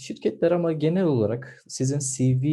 Şirketler ama genel olarak sizin CV,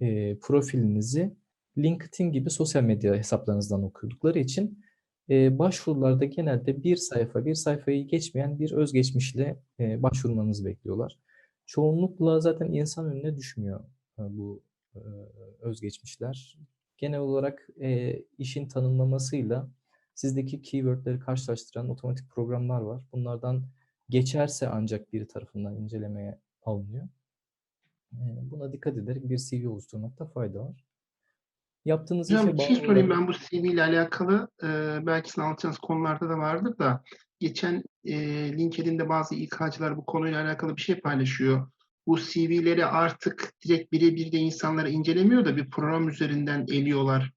eee, profilinizi LinkedIn gibi sosyal medya hesaplarınızdan okudukları için, eee, başvurularda genelde 1 sayfa, 1 sayfayı geçmeyen bir özgeçmişle, eee, başvurmanızı bekliyorlar. Çoğunlukla zaten insan önüne düşmüyor, eee, bu, eee, özgeçmişler. Genel olarak, eee, işin tanımlamasıyla sizdeki keyword'leri karşılaştıran otomatik programlar var. Bunlardan geçerse ancak biri tarafından incelemeye alınıyor. Buna dikkat ederek bir CV oluşturmakta fayda var. Yaptığınız Hocam işe bir şey sorayım ben bu CV ile alakalı. Eee, belki sizin anlatacağınız konularda da vardır da geçen, eee, LinkedIn'de bazı İK'cılar bu konuyla alakalı bir şey paylaşıyor. Bu CV'leri artık direkt bire bir de insanlar incelemiyor da bir program üzerinden eliyorlar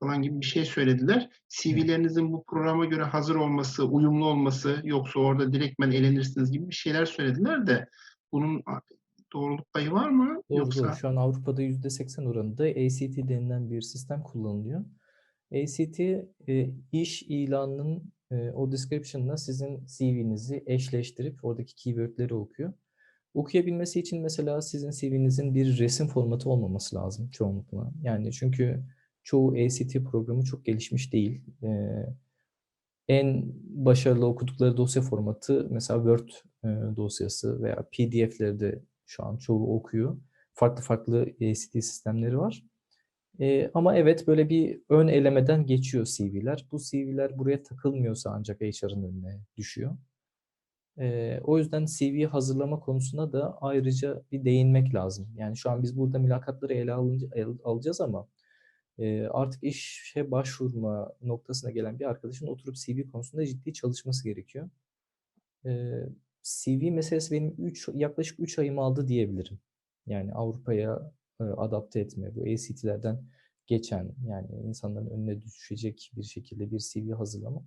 falan gibi bir şey söylediler. CV'lerinizin bu programa göre hazır olması, uyumlu olması yoksa orada direktmen elenirsiniz gibi bir şeyler söylediler de bunun doğruluk payı var mı Doğru, doğru. yoksa? Şu an Avrupa'da %80 oranında ACT denilen bir sistem kullanılıyor. ACT, eee, iş ilanının, eee, o description'la sizin CV'nizi eşleştirip oradaki keyword'leri okuyor. Okuyabilmesi için mesela sizin CV'nizin bir resim formatı olmaması lazım çoğunlukla. Yani çünkü çoğu ACT programı çok gelişmiş değil. Eee, en başarılı okudukları dosya formatı mesela Word, eee, dosyası veya PDF'leri de şu an çoğu okuyor. Farklı farklı ACT sistemleri var. Eee, ama evet, böyle bir ön elemeden geçiyor CV'ler. Bu CV'ler buraya takılmıyorsa ancak HR'ın önüne düşüyor. Eee, o yüzden CV hazırlama konusuna da ayrıca bir değinmek lazım. Yani şu an biz burada mülakatları ele alınca alacağız ama, artık işe başvurma noktasına gelen bir arkadaşın oturup CV konusunda ciddi çalışması gerekiyor. CV meselesi benim 3 yaklaşık 3 ayımı aldı diyebilirim. Yani Avrupa'ya, eee, adapte etme, bu ACT'lerden geçen, yani insanların önüne düşecek bir şekilde bir CV hazırlama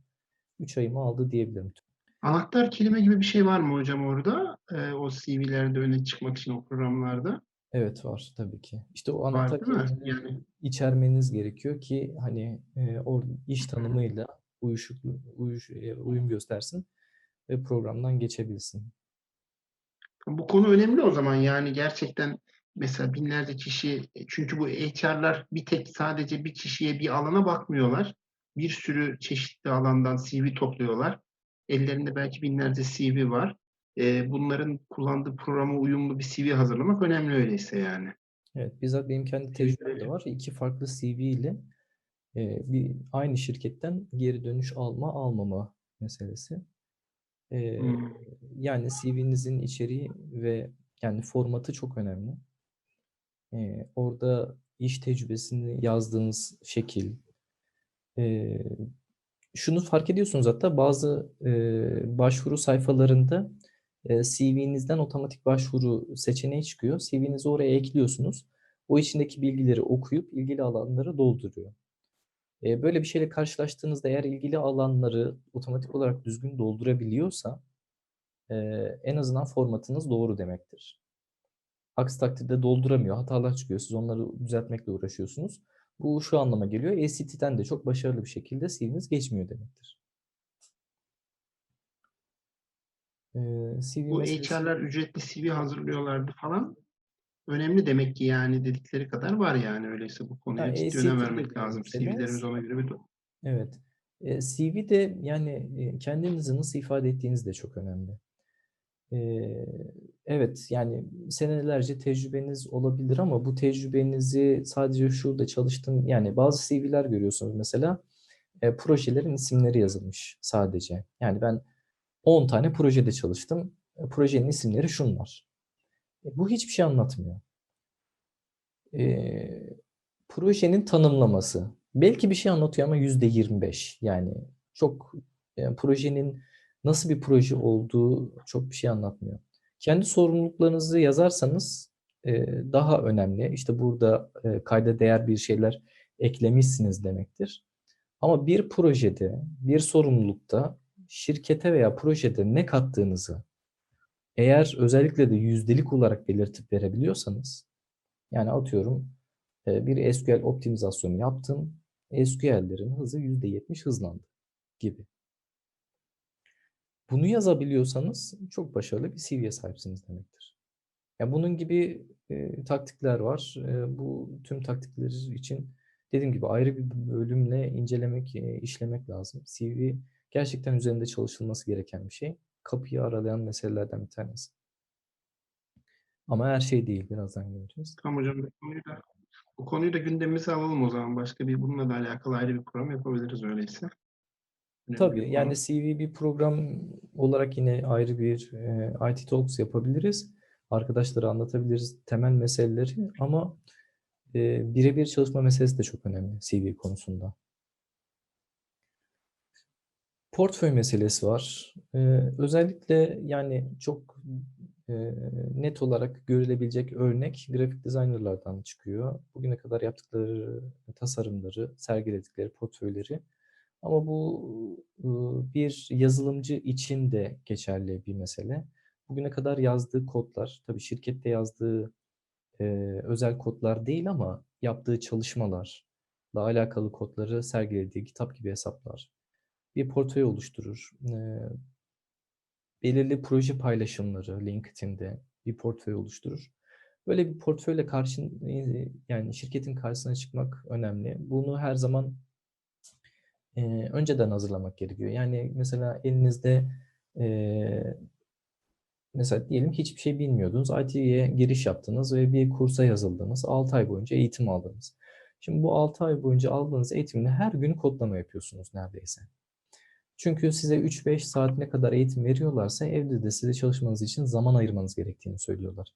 3 ayımı aldı diyebilirim. Anahtar kelime gibi bir şey var mı hocam orada? Eee, o CV'lerde öne çıkmak için o programlarda? Evet, var tabii ki. İşte o Var anahtar değil mi? kelimeleri Yani içermeniz gerekiyor ki hani, eee, o iş tanımıyla uyuşuklu uyuş eee, uyum göstersin ve programdan geçebilsin. Bu konu önemli o zaman. Yani gerçekten mesela binlerce kişi e, çünkü bu HR'lar bir tek sadece bir kişiye, bir alana bakmıyorlar. Bir sürü çeşitli alandan CV topluyorlar. Ellerinde belki binlerce CV var. Eee, bunların kullandığı programa uyumlu bir CV hazırlamak önemli öyleyse yani. Evet, bizzat benim kendi tecrübem de var. 2 farklı CV ile, eee, bir aynı şirketten geri dönüş alma, almama meselesi. Eee, Hımm. yani CV'nizin içeriği ve yani formatı çok önemli. Eee, orada iş tecrübesini yazdığınız şekil, eee, şunu fark ediyorsunuz hatta bazı, eee, başvuru sayfalarında, CV'nizden otomatik başvuru seçeneği çıkıyor. CV'nizi oraya ekliyorsunuz. O içindeki bilgileri okuyup ilgili alanları dolduruyor. Eee, böyle bir şeyle karşılaştığınızda eğer ilgili alanları otomatik olarak düzgün doldurabiliyorsa, eee, en azından formatınız doğru demektir. Aksi takdirde dolduramıyor, hatalar çıkıyor. Siz onları düzeltmekle uğraşıyorsunuz. Bu şu anlama geliyor, ACT'den de çok başarılı bir şekilde CV'niz geçmiyor demektir. CV Bu meselesi HR'lar ücretli CV hazırlıyorlardı falan. Önemli demek ki yani dedikleri kadar var yani öyleyse bu konuya ciddi ACT önem de vermek lazım. CV'lerimiz ona göre bir Evet. Eee, CV'de yani, eee, kendinizi nasıl ifade ettiğiniz de çok önemli. Eee, evet, yani senelerce tecrübeniz olabilir ama bu tecrübenizi sadece şurada çalıştım yani bazı CV'ler görüyorsunuz mesela, eee, projelerin isimleri yazılmış sadece. Yani ben 10 tane projede çalıştım. Eee, projenin isimleri şunlar. E, bu hiçbir şey anlatmıyor. Eee, projenin tanımlaması. Belki bir şey anlatıyor ama %25 yani çok, eee, projenin nasıl bir proje olduğu çok bir şey anlatmıyor. Kendi sorumluluklarınızı yazarsanız, eee, daha önemli. İşte burada, eee, kayda değer bir şeyler eklemişsiniz demektir. Ama bir projede, bir sorumlulukta şirkete veya projede ne kattığınızı eğer özellikle de yüzdelik olarak belirtip verebiliyorsanız, yani atıyorum, eee, bir SQL optimizasyonu yaptım, SQL'lerin hızı %70 hızlandı gibi. Bunu yazabiliyorsanız çok başarılı bir CV'ye sahipsiniz demektir. Ya bunun gibi e, taktikler var. E, bu tüm taktikler için dediğim gibi ayrı bir bölümle incelemek, e, işlemek lazım. CV gerçekten üzerinde çalışılması gereken bir şey. Kapıyı aralayan meselelerden bir tanesi. Ama her şey değil. Birazdan göreceğiz. Tamam hocam bu konuyu da, bu konuyu da gündemimize alalım o zaman. Başka bir bununla da alakalı ayrı bir program yapabiliriz öyleyse. Önemli Tabii yani CV bir program olarak yine ayrı bir e, IT Talks yapabiliriz. Arkadaşlara anlatabiliriz temel meseleleri ama e, birebir çalışma meselesi de çok önemli CV konusunda. Portföy meselesi var. E, özellikle yani çok e, net olarak görülebilecek örnek grafik designerlardan çıkıyor. Bugüne kadar yaptıkları tasarımları, sergiledikleri portföyleri ama bu e, bir yazılımcı için de geçerli bir mesele. Bugüne kadar yazdığı kodlar, tabii şirkette yazdığı e, özel kodlar değil ama yaptığı çalışmalarla alakalı kodları sergilediği kitap gibi hesaplar bir portföy oluşturur. E, belirli proje paylaşımları LinkedIn'de bir portföy oluşturur. Böyle bir portföyle karşın e, yani şirketin karşısına çıkmak önemli. Bunu her zaman e, önceden hazırlamak gerekiyor. Yani mesela elinizde e, mesela diyelim hiçbir şey bilmiyordunuz. IT'ye giriş yaptınız ve bir kursa yazıldınız. 6 ay boyunca eğitim aldınız. Şimdi bu 6 ay boyunca aldığınız eğitimde her gün kodlama yapıyorsunuz neredeyse. Çünkü size 3-5 saat ne kadar eğitim veriyorlarsa evde de size çalışmanız için zaman ayırmanız gerektiğini söylüyorlar.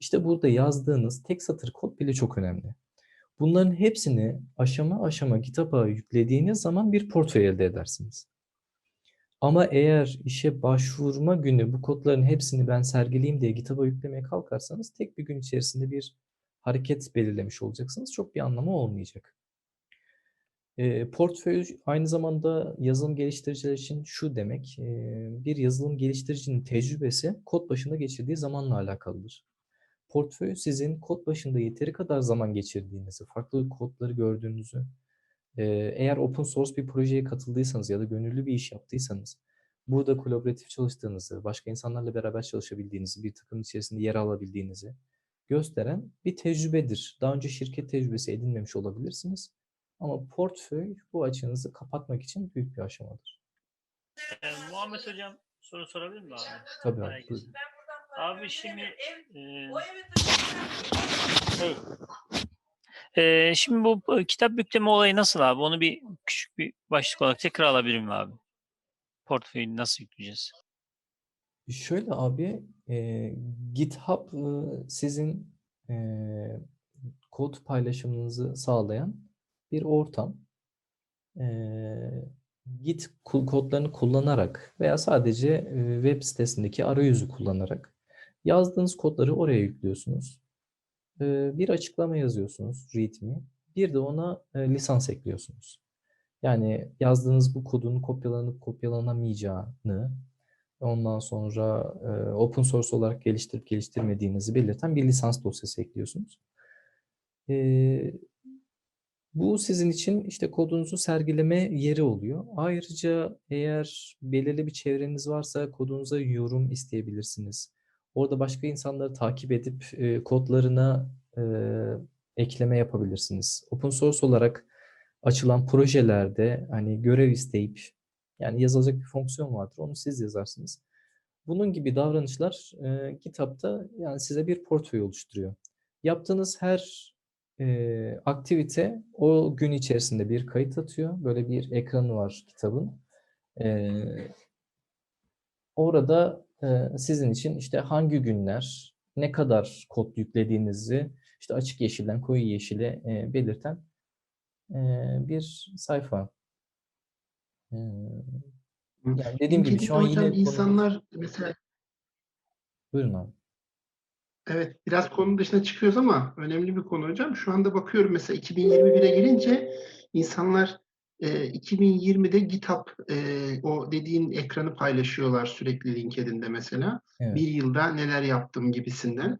İşte burada yazdığınız tek satır kod bile çok önemli. Bunların hepsini aşama aşama kitaba yüklediğiniz zaman bir portföy elde edersiniz. Ama eğer işe başvurma günü bu kodların hepsini ben sergileyeyim diye kitaba yüklemeye kalkarsanız tek bir gün içerisinde bir hareket belirlemiş olacaksınız. Çok bir anlamı olmayacak. E, portföy aynı zamanda yazılım geliştiriciler için şu demek, e, bir yazılım geliştiricinin tecrübesi kod başında geçirdiği zamanla alakalıdır. Portföy sizin kod başında yeteri kadar zaman geçirdiğinizi, farklı kodları gördüğünüzü, e, eğer open source bir projeye katıldıysanız ya da gönüllü bir iş yaptıysanız, burada kolaboratif çalıştığınızı, başka insanlarla beraber çalışabildiğinizi, bir takım içerisinde yer alabildiğinizi gösteren bir tecrübedir. Daha önce şirket tecrübesi edinmemiş olabilirsiniz. Ama portföy bu açığınızı kapatmak için büyük bir aşamadır. Ee, Muhammed Hocam soru sorabilir mi abi? Tabii abi. buyurun. Abi şimdi e. Ee, şimdi bu e, kitap yükleme olayı nasıl abi? Onu bir küçük bir başlık olarak tekrar alabilir miyim abi? Portföyü nasıl yükleyeceğiz? Şöyle abi, e, GitHub e, sizin e, kod paylaşımınızı sağlayan bir ortam. E, Git kodlarını kullanarak veya sadece web sitesindeki arayüzü kullanarak yazdığınız kodları oraya yüklüyorsunuz. E, bir açıklama yazıyorsunuz, README. Bir de ona e, lisans ekliyorsunuz. Yani yazdığınız bu kodun kopyalanıp kopyalanamayacağını, ondan sonra e, open source olarak geliştirip geliştirmediğinizi belirten bir lisans dosyası ekliyorsunuz. E, bu sizin için işte kodunuzu sergileme yeri oluyor. Ayrıca eğer belirli bir çevreniz varsa kodunuza yorum isteyebilirsiniz. Orada başka insanları takip edip e, kodlarına e, ekleme yapabilirsiniz. Open source olarak açılan projelerde hani görev isteyip yani yazılacak bir fonksiyon vardır. Onu siz yazarsınız. Bunun gibi davranışlar e, GitHub'da yani size bir portföy oluşturuyor. Yaptığınız her e, aktivite o gün içerisinde bir kayıt atıyor. Böyle bir ekranı var kitabın. E, orada e, sizin için işte hangi günler, ne kadar kod yüklediğinizi işte açık yeşilden koyu yeşile e, belirten e, bir sayfa. E, yani dediğim gibi şu an yine insanlar mesela Buyurun abi. Evet, biraz konu dışına çıkıyoruz ama önemli bir konu hocam. Şu anda bakıyorum mesela 2021'e gelince insanlar e, 2020'de GitHub e, o dediğin ekranı paylaşıyorlar sürekli LinkedIn'de mesela. Evet. Bir yılda neler yaptım gibisinden.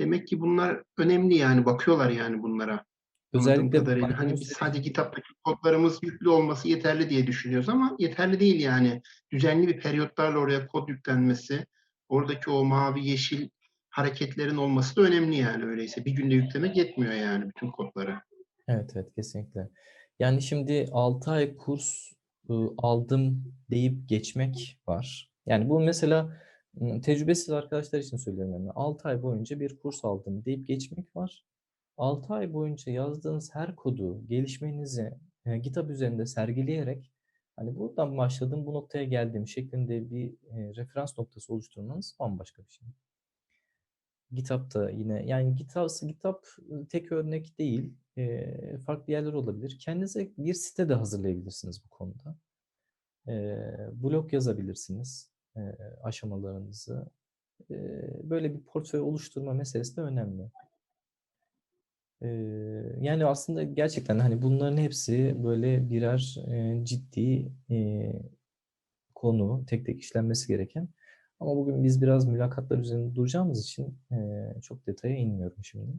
Demek ki bunlar önemli yani bakıyorlar yani bunlara. Özellikle kadarıyla. Hani biz sadece GitHub'daki kodlarımız yüklü olması yeterli diye düşünüyoruz ama yeterli değil yani. Düzenli bir periyotlarla oraya kod yüklenmesi, oradaki o mavi yeşil hareketlerin olması da önemli yani öyleyse. Bir günde yüklemek yetmiyor yani bütün kodları. Evet evet kesinlikle. Yani şimdi 6 ay kurs ıı, aldım deyip geçmek var. Yani bu mesela ım, tecrübesiz arkadaşlar için söylüyorum yani 6 ay boyunca bir kurs aldım deyip geçmek var. 6 ay boyunca yazdığınız her kodu, gelişmenizi e, GitHub üzerinde sergileyerek hani buradan başladım bu noktaya geldim şeklinde bir e, referans noktası oluşturmanız bambaşka bir şey. GitHub'da yine yani GitHub, GitHub tek örnek değil. Eee, farklı yerler olabilir. Kendinize bir site de hazırlayabilirsiniz bu konuda. Eee, blog yazabilirsiniz eee, aşamalarınızı. Eee, böyle bir portföy oluşturma meselesi de önemli. Eee, yani aslında gerçekten hani bunların hepsi böyle birer eee, ciddi eee, konu, tek tek işlenmesi gereken. Ama bugün biz biraz mülakatlar üzerinde duracağımız için eee, çok detaya inmiyorum şimdi.